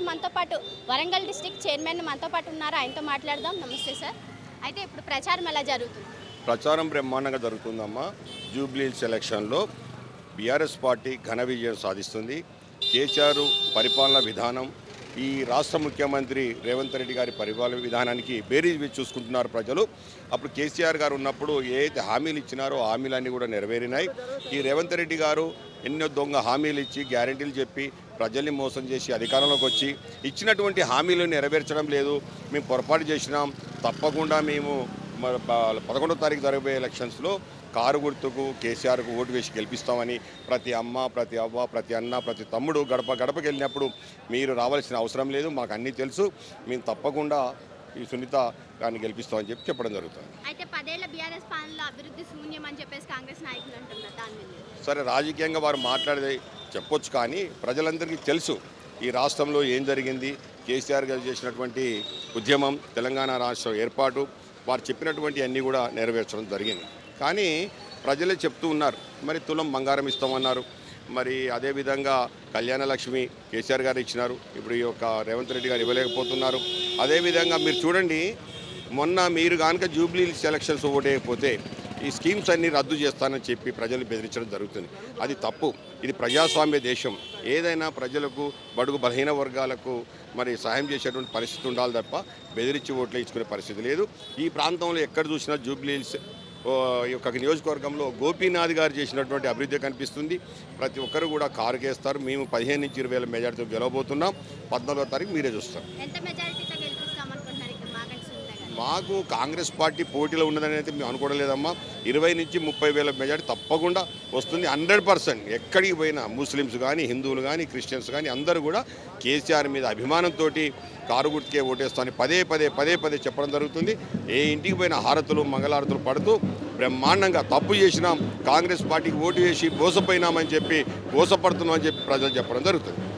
పాటు Warangal district chairman మనతో పాటు ఉన్నారు. ఆయనతో మాట్లాడదాం. నమస్తే సార్. అయితే ఇప్పుడు ప్రచారం ఎలా జరుగుతుంది? ప్రచారం బ్రహ్మాండంగా జరుగుతుందమ్మా. జూబ్లీ సెలక్షన్లో బీఆర్ఎస్ పార్టీ ఘన విజయం సాధిస్తుంది. కేసీఆర్ పరిపాలన విధానం ఈ రాష్ట్ర ముఖ్యమంత్రి రేవంత్ రెడ్డి గారి పరిపాలన విధానానికి బేరీజ్ చూసుకుంటున్నారు ప్రజలు. అప్పుడు కేసీఆర్ గారు ఉన్నప్పుడు ఏదైతే హామీలు ఇచ్చినారో హామీలన్నీ కూడా నెరవేరినాయి. ఈ రేవంత్ రెడ్డి గారు ఎన్నో దొంగ హామీలు ఇచ్చి గ్యారంటీలు చెప్పి ప్రజల్ని మోసం చేసి అధికారంలోకి వచ్చి ఇచ్చినటువంటి హామీలు నెరవేర్చడం లేదు. మేము పొరపాటు చేసినాం. తప్పకుండా మేము పదకొండో తారీఖు జరగబోయే ఎలక్షన్స్లో కారు గుర్తుకు కేసీఆర్కు ఓటు వేసి గెలిపిస్తామని ప్రతి అమ్మ ప్రతి అవ్వ ప్రతి అన్న ప్రతి తమ్ముడు గడప గడపకి వెళ్ళినప్పుడు మీరు రావాల్సిన అవసరం లేదు. మాకు అన్నీ తెలుసు. మేము తప్పకుండా ఈ సునీత గారిని గెలిపిస్తామని చెప్పి చెప్పడం జరుగుతుంది. అయితే పదేళ్ళ బీఆర్ఎస్ పాలనలో అభివృద్ధి శూన్యం అని చెప్పేసి కాంగ్రెస్ నాయకులు అంటున్నారు. సరే రాజకీయంగా వారు మాట్లాడేది చెప్పొచ్చు కానీ ప్రజలందరికీ తెలుసు ఈ రాష్ట్రంలో ఏం జరిగింది. కేసీఆర్ గారు చేసినటువంటి ఉద్యమం తెలంగాణ రాష్ట్రం ఏర్పాటు వారు చెప్పినటువంటి అన్నీ కూడా నెరవేర్చడం జరిగింది. కానీ ప్రజలే చెప్తూ ఉన్నారు మరి తులం బంగారం ఇస్తామన్నారు మరి అదేవిధంగా కళ్యాణలక్ష్మి కేసీఆర్ గారు ఇచ్చినారు ఇప్పుడు ఈ యొక్క రేవంత్ రెడ్డి గారు ఇవ్వలేకపోతున్నారు. అదేవిధంగా మీరు చూడండి మొన్న మీరు కనుక జూబ్లీ సెలక్షన్స్ ఓటేయకపోతే ఈ స్కీమ్స్ అన్ని రద్దు చేస్తానని చెప్పి ప్రజలు బెదిరించడం జరుగుతుంది. అది తప్పు. ఇది ప్రజాస్వామ్య దేశం. ఏదైనా ప్రజలకు బడుగు బలహీన వర్గాలకు మరి సహాయం చేసేటువంటి పరిస్థితి ఉండాలి తప్ప బెదిరించి ఓట్లు ఇచ్చుకునే పరిస్థితి లేదు. ఈ ప్రాంతంలో ఎక్కడ చూసినా జూబ్లీస్ ఈ యొక్క నియోజకవర్గంలో గోపీనాథ్ గారు చేసినటువంటి అభివృద్ధి కనిపిస్తుంది. ప్రతి ఒక్కరు కూడా కారుకేస్తారు. మేము పదిహేను నుంచి ఇరవై వేల మెజార్టీతో గెలవబోతున్నాం. పద్నాలుగో తారీఖు మీరే చూస్తారు. మాకు కాంగ్రెస్ పార్టీ పోటీలో ఉన్నదని అయితే మేము అనుకోవడలేదమ్మా ఇరవై నుంచి ముప్పై వేల మెజార్టీ తప్పకుండా వస్తుంది హండ్రెడ్ పర్సెంట్. ఎక్కడికి పోయినా ముస్లిమ్స్ కానీ హిందువులు కానీ క్రిస్టియన్స్ కానీ అందరూ కూడా కేసీఆర్ మీద అభిమానంతో కారు గుర్తుకే ఓటేస్తామని పదే పదే పదే పదే చెప్పడం జరుగుతుంది. ఏ ఇంటికి పోయిన హారతులు మంగళారతులు పడుతూ బ్రహ్మాండంగా తప్పు చేసినాం కాంగ్రెస్ పార్టీకి ఓటు వేసి మోసపోయినామని చెప్పి మోసపడుతున్నామని చెప్పి ప్రజలు చెప్పడం జరుగుతుంది.